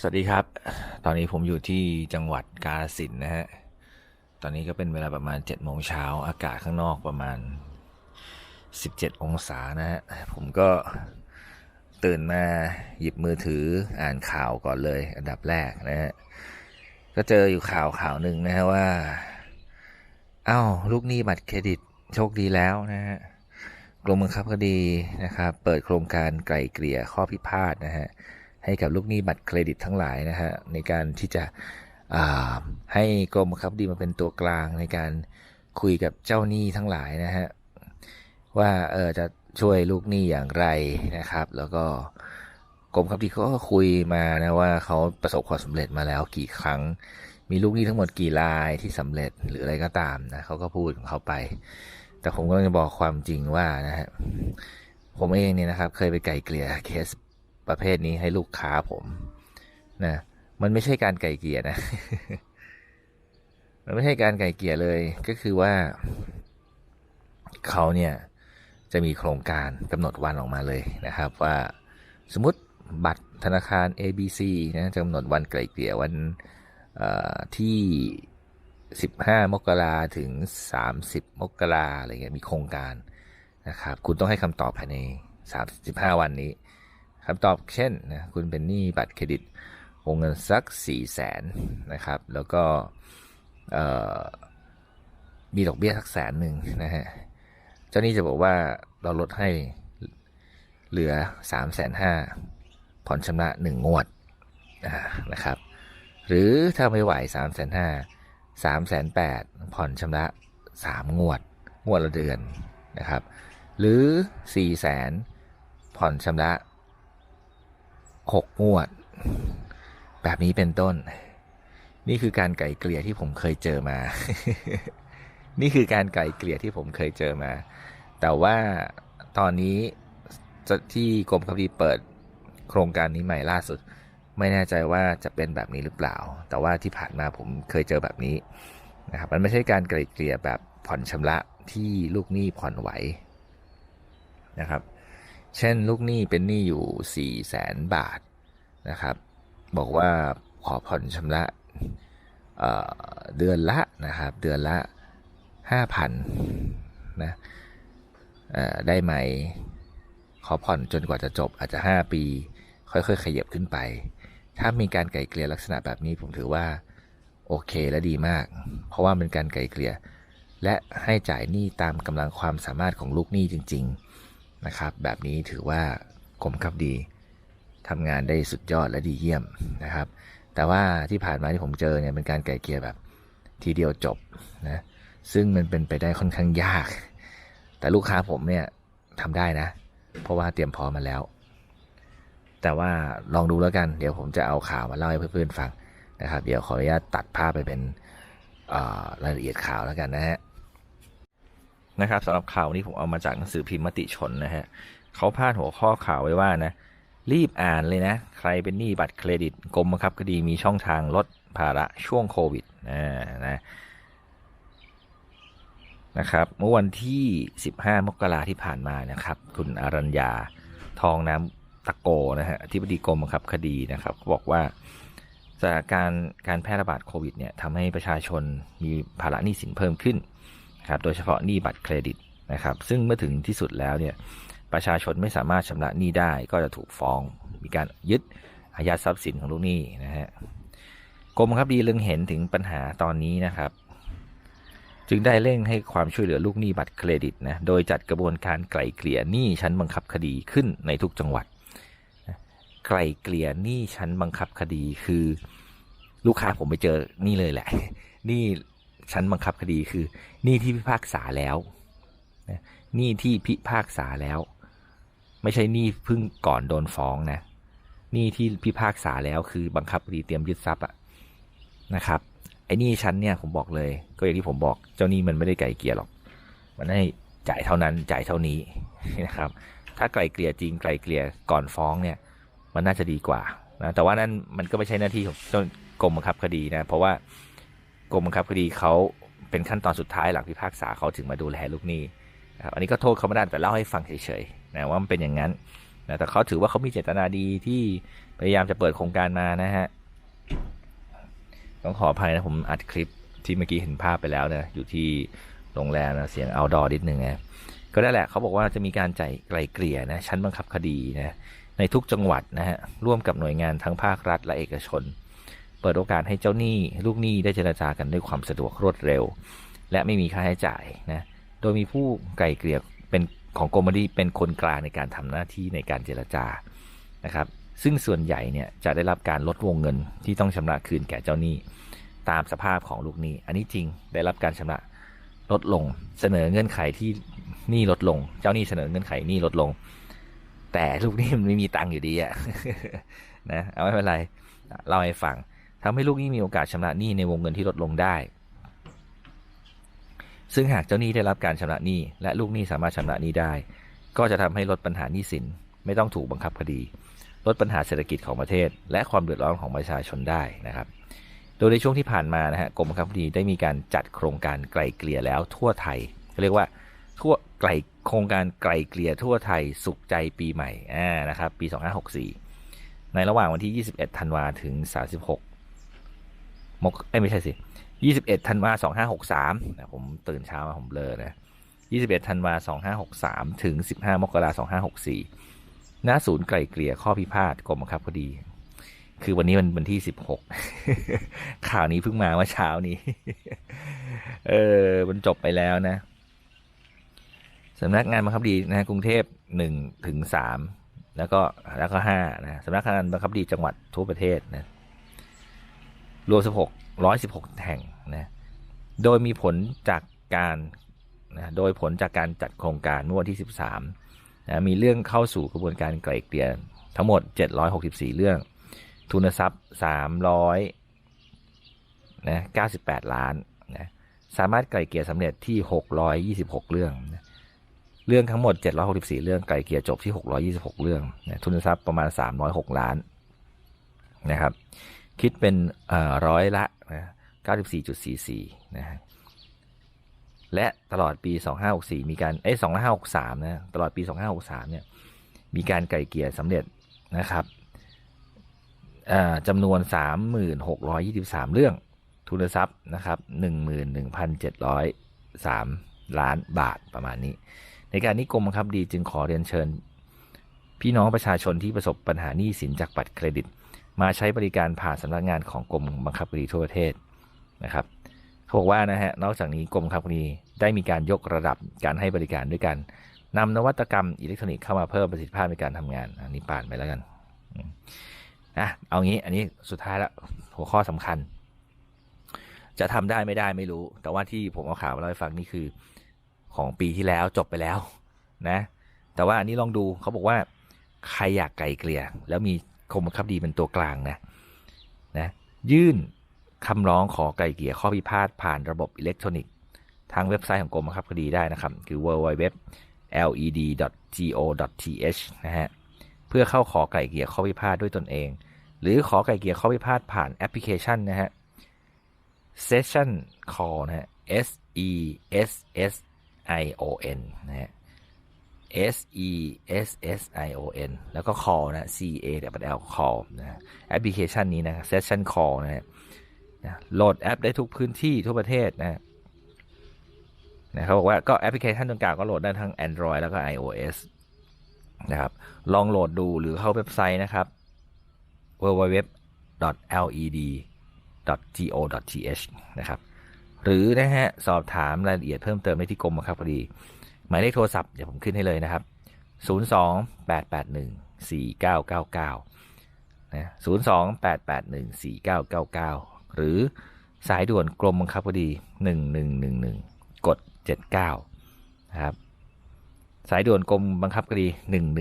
สวัสดีครับ ตอนนี้ผมอยู่ที่จังหวัดกาฬสินนะฮะ ตอนนี้ก็เป็นเวลาประมาณ7โมงเช้า อากาศข้างนอกประมาณ 17 องศานะฮะ ผมก็ตื่นมาหยิบมือถืออ่านข่าวก่อนเลย อันดับแรกนะฮะ ก็เจออยู่ข่าวข่าวหนึ่งนะฮะว่า เอ้า ลูกหนี้บัตรเครดิตโชคดีแล้วนะฮะกรมบังคับคดีนะครับ เปิดโครงการไกล่เกลี่ยข้อพิพาทนะฮะ ให้กับลูกหนี้บัตรเครดิตทั้งหลายนะฮะในการที่จะให้กรมบังคับดีมาเป็นตัวกลางในการคุยกับเจ้าหนี้ทั้งหลายนะฮะว่าเออจะช่วยลูกหนี้อย่างไรนะครับ แล้วก็กรมบังคับดีเขาก็คุยมานะว่าเขาประสบความสำเร็จมาแล้วกี่ครั้ง มีลูกหนี้ทั้งหมดกี่รายที่สำเร็จหรืออะไรก็ตามนะเขาก็พูดของเขาไป แต่ผมก็จะบอกความจริงว่านะฮะผมเองเนี่ยนะครับ เคยไปไกลเกลี่ยเคส ประเภทนี้ให้ลูกค้าผมนะมันไม่ใช่การไก่เกลี่ยนะ มันไม่ใช่การไก่เกลี่ยเลยก็คือว่า เขาเนี่ยจะมีโครงการกำหนดวันออกมาเลยนะครับ ว่าสมมติบัตรธนาคาร ABC นะจะกำหนดวันไกลเกลี่ยวันที่ 15 มกราถึง 30 มกราอะไรเงี้ยมีโครงการนะครับ คุณต้องให้คำตอบภายใน 35 วันนี้ คำตอบเช่นนะคุณเป็นหนี้บัตรเครดิตวงเงินสัก4ี่แสนนะครับ แล้วก็มีดอกเบี้ยสักแสนหนึ่งนะฮะเจ้านี้จะบอกว่าเราลดให้เหลือ3ามแสนห้าผ่อนชำระหนึ่งงวดนะครับ หรือถ้าไม่ไหว3ามแสนห้าสามแสนแปดผ่อนชำระสามงวด งวดละเดือนนะครับ หรือ4ี่แสนผ่อนชำระ หกงวด แบบนี้เป็นต้น นี่คือการไก่เกลี่ยที่ผมเคยเจอมา นี่คือการไก่เกลี่ยที่ผมเคยเจอมา แต่ว่าตอนนี้ที่กรมคดีเปิดโครงการนี้ใหม่ล่าสุด ไม่แน่ใจว่าจะเป็นแบบนี้หรือเปล่า แต่ว่าที่ผ่านมาผมเคยเจอแบบนี้นะครับ มันไม่ใช่การไกล่เกลี่ยแบบผ่อนชำระที่ลูกหนี้ผ่อนไหวนะครับ เช่นลูกหนี้เป็นหนี้อยู่4ี่แสนบาทนะครับ บอกว่าขอผ่อนชำระเเดือนละนะครับ เดือนละ 5,000นะได้ไหม ขอผ่อนจนกว่าจะจบอาจจะ 5 ปี ค่อยๆ ขยับขึ้นไป ถ้ามีการไกลเกลี่ยลักษณะแบบนี้ผมถือว่า โอเคและดีมาก เพราะว่าเป็นการไกลเกลี่ยและให้จ่ายหนี้ตามกำลังความสามารถของลูกหนี้จริง ๆ นะครับ แบบนี้ถือว่ากรมคับดีทำงานได้สุดยอดและดีเยี่ยมนะครับ แต่ว่าที่ผ่านมาที่ผมเจอเนี่ยเป็นการไกลเกลี่ยแบบทีเดียวจบนะซึ่งมันเป็นไปได้ค่อนข้างยาก แต่ลูกค้าผมเนี่ยทำได้นะ เพราะว่าเตรียมพร้อมมาแล้ว แต่ว่าลองดูแล้วกัน เดี๋ยวผมจะเอาข่าวมาเล่าให้เพื่อนๆฟังนะครับ เดี๋ยวขออนุญาตตัดภาพไปเป็นรายละเอียดข่าวแล้วกันนะฮะ นะครับสำหรับข่าวนี้ผมเอามาจากหนังสือพิมพ์มติชนนะฮะเขาพาดหัวข้อข่าวไว้ว่านะรีบอ่านเลยนะ ใครเป็นหนี้บัตรเครดิตกรมบังคับคดีมีช่องทางลดภาระช่วงโควิดนะนะนะครับเมื่อวันที่ 15 มกราที่ผ่านมานะครับ คุณอรัญญาทองน้ำตะโกนะฮะที่ปดีกรมบังคับคดีนะครับบอกว่าจากการการแพร่ระบาดโควิดเนี่ยทำให้ประชาชนมีภาระหนี้สินเพิ่มขึ้น ครับโดยเฉพาะหนี้บัตรเครดิตนะครับซึ่งเมื่อถึงที่สุดแล้วเนี่ยประชาชนไม่สามารถชำระหนี้ได้ก็จะถูกฟ้อง มีการยึดอายัดทรัพย์สินของลูกหนี้นะฮะกรมครับดีเล็งเห็นถึงปัญหาตอนนี้นะครับ จึงได้เร่งให้ความช่วยเหลือลูกหนี้บัตรเครดิตนะโดยจัดกระบวนการไกล่เกลี่ยหนี้ชั้นบังคับคดีขึ้นในทุกจังหวัดไกล่เกลี่ยหนี้ชั้นบังคับคดีคือ ลูกค้าผมไปเจอนี่เลยแหละนี่ ชั้นบังคับคดีคือหนี้ที่พิพากษาแล้วหนี้ที่พิพากษาแล้ว ไม่ใช่หนี้เพิ่งก่อนโดนฟ้องนะหนี้ที่พิพากษาแล้วคือบังคับคดีเตรียมยึดทรัพย์อะนะครับไอ้นี่ชั้นเนี่ยผมบอกเลย ก็อย่างที่ผมบอกเจ้าหนี้มันไม่ได้ไกลเกลี่ยหรอก มันให้จ่ายเท่านั้นจ่ายเท่านี้นะครับ ถ้าไกลเกลี่ยจริงไกลเกลี่ยก่อนฟ้องเนี่ยมันน่าจะดีกว่านะแต่ว่านั่นมันก็ไม่ใช่หน้าที่ของกรมบังคับคดีนะเพราะว่า กรมบังคับคดีเขาเป็นขั้นตอนสุดท้ายหลังพิพากษาเขาถึงมาดูแลลูกหนี้นะครับอันนี้ก็โทษเขาไม่ได้แต่เล่าให้ฟังเฉยๆนะว่ามันเป็นอย่างนั้นนะแต่เขาถือว่าเขามีเจตนาดีที่พยายามจะเปิดโครงการมานะฮะต้องขออภัยนะผมอัดคลิปที่เมื่อกี้เห็นภาพไปแล้วนะอยู่ที่โรงแรมนะเสียงเอาดอนิดนึงนะก็ได้แหละเขาบอกว่าจะมีการจ่ายไกลเกลี่ยนะชั้นบังคับคดีนะในทุกจังหวัดนะฮะร่วมกับหน่วยงานทั้งภาครัฐและเอกชน เปิดโอกาสให้เจ้าหนี้ลูกหนี้ได้เจรจากันด้วยความสะดวกรวดเร็ว และไม่มีค่าใช้จ่ายนะโดยมีผู้ไกลเกลี่ยเป็นของกรมดีเป็นคนกลางในการทำหน้าที่ในการเจรจานะครับซึ่งส่วนใหญ่เนี่ยจะได้รับการลดวงเงินที่ต้องชำระคืนแก่เจ้าหนี้ ตามสภาพของลูกหนี้ อันนี้จริงได้รับการชำระลดลง เสนอเงื่อนไขที่หนี้ลดลง เจ้าหนี้เสนอเงื่อนไขหนี้ลดลง แต่ลูกหนี้มันไม่มีตังค์อยู่ดีอะนะเอาไม่เป็นไรเล่าให้ฟัง ทำให้ลูกหนี้มีโอกาสชำระหนี้ในวงเงินที่ลดลงได้ ซึ่งหากเจ้าหนี้ได้รับการชำระหนี้และลูกหนี้สามารถชำระหนี้ได้ ก็จะทำให้ลดปัญหาหนี้สิน ไม่ต้องถูกบังคับคดี ลดปัญหาเศรษฐกิจของประเทศ และความเดือดร้อนของประชาชนได้นะครับโดยในช่วงที่ผ่านมานะฮะกรมบังคับคดีได้มีการจัดโครงการไกลเกลี่ยแล้วทั่วไทยเรียกว่าทั่วไกลโครงการไกลเกลี่ยทั่วไทยสุขใจปีใหม่อ่านะครับปี 2564 ในระหว่างวันที่ 21 ธันวาถึง 36 มกเอ้ยไม่ใช่สิ21ธันวา2563นะผมตื่นเช้ามาผมเบลอนะ21ธันวา2563ถึง15มกราคม2564ณศูนย์ไกลเกลี่ยข้อพิพาทกรมบังคับคดี คือวันนี้มันวันที่16ข่าวนี้เพิ่งมาเมื่อเช้านี้ เออมันจบไปแล้วนะสำนักงานบังคับคดีนะกรุงเทพ1ถึง3แล้วก็แล้วก็5นะสำนักงานบังคับคดีจังหวัดทั่วประเทศนะ รวม 16 116 แห่งนะโดยมีผลจากการนะโดยผลจากการจัดโครงการเมื่อวันที่ 13นะมีเรื่องเข้าสู่กระบวนการไกล่เกลี่ยทั้งหมด 764 เรื่อง ทุนทรัพย์ 300นะ98 ล้านนะสามารถไกล่เกลี่ยสำเร็จที่ 626 เรื่องนะเรื่องทั้งหมด 764 เรื่องไกล่เกลี่ยจบที่ 626 เรื่องนะทุนทรัพย์ประมาณ 306 ล้านนะครับ คิดเป็นร้อยละนะ94.44 นะฮะ และตลอดปี 2564 มีการเอ้ย2563 นะ ตลอดปี 2563 เนี่ย มีการไก่เกลี่ยสำเร็จนะครับจำนวน 3623 เรื่อง ทุนทรัพย์นะครับ 11,703 ล้านบาทประมาณนี้ ในการนี้กรมบังคับดีจึงขอเรียนเชิญ พี่น้องประชาชนที่ประสบปัญหาหนี้สินจากบัตรเครดิต มาใช้บริการผ่านสำนักงานของกรมบังคับคดีทั่วประเทศนะครับเขาบอกว่านะฮะนอกจากนี้กรมบังคับคดีได้มีการยกระดับการให้บริการด้วยกันนำนวัตกรรมอิเล็กทรอนิกส์เข้ามาเพิ่มประสิทธิภาพในการทำงาน อันนี้ผ่านไปแล้วกันอะเอางี้อันนี้สุดท้ายแล้วหัวข้อสำคัญ จะทำได้ไม่ได้ไม่รู้ แต่ว่าที่ผมเอาข่าวมาเล่าให้ฟังนี่คือของปีที่แล้วจบไปแล้วนะ แต่ว่าอันนี้ลองดูเขาบอกว่าใครอยากไกลเกลี่ยแล้วมี กรมบังคับดีเป็นตัวกลางนะนะยื่นคำร้องขอไกลเกลี่ยข้อพิพาทผ่านระบบอิเล็กทรอนิกส์ทางเว็บไซต์ของกรมบังคับคดีได้นะครับ คือ www led.go.th นะฮะเพื่อเข้าขอไกลเกลี่ยข้อพิพาทด้วยตนเอง หรือขอไกลเกลี่ยข้อพิพาทผ่านแอปพลิเคชันนะฮะ session call นะฮะ s e s s i o n นะฮะ S E S S I O N แล้วก็ call นะ C A W L call นะแอปพลิเคชันนี้นะ session call นะฮะโหลดแอปได้ทุกพื้นที่ทั่วประเทศนะนะเขาบอกว่าก็แอปพลิเคชันต่างก็โหลดได้ทั้ง Android แล้วก็ iOS นะครับ ลองโหลดดูหรือเข้าเว็บไซต์นะครับ www.led.go.th นะครับ หรือนะฮะ สอบถามรายละเอียดเพิ่มเติมได้ที่กรมบังคับคดี หมายเลขโทรศัพท์เดี๋ยวผมขึ้นให้เลยนะครับ 02-881-4999นะ02-881-4999 หรือสายด่วนกรมบังคับคดี 1111 กด 79 นะครับ สายด่วนกรมบังคับคดี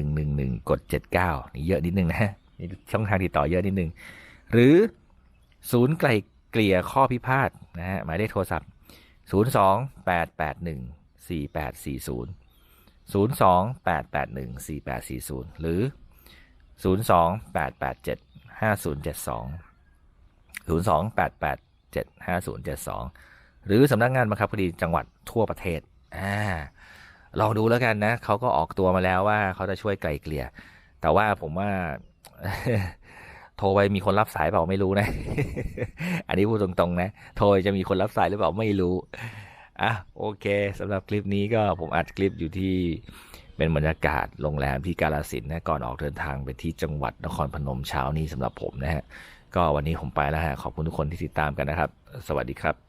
1111 กด 79 นี่เยอะนิดนึงนะนี่ช่องทางติดต่อเยอะนิดนึง หรือศูนย์ไกลเกลี่ยข้อพิพาทนะฮะหมายเลขโทรศัพท์ 02-881 4840 02-881 4840 หรือ 02-887 5072 02-887 5072 หรือสำนักงานบังคับคดีจังหวัดทั่วประเทศอ่าลองดูแล้วกันนะเขาก็ออกตัวมาแล้วว่าเขาจะช่วยไกลเกลี่ย แต่ว่าผมว่าโทรไปมีคนรับสายเปล่าไม่รู้นะ อันนี้พูดตรงๆนะ โทรจะมีคนรับสายหรือเปล่าไม่รู้ อะโอเคสำหรับคลิปนี้ก็ผมอัดคลิปอยู่ที่เป็นบรรยากาศโรงแรมที่กาลสินนะก่อนออกเดินทางไปที่จังหวัดนครพนมเช้านี้สำหรับผมนะฮะก็วันนี้ผมไปแล้วฮะขอบคุณทุกคนที่ติดตามกันนะครับ สวัสดีครับ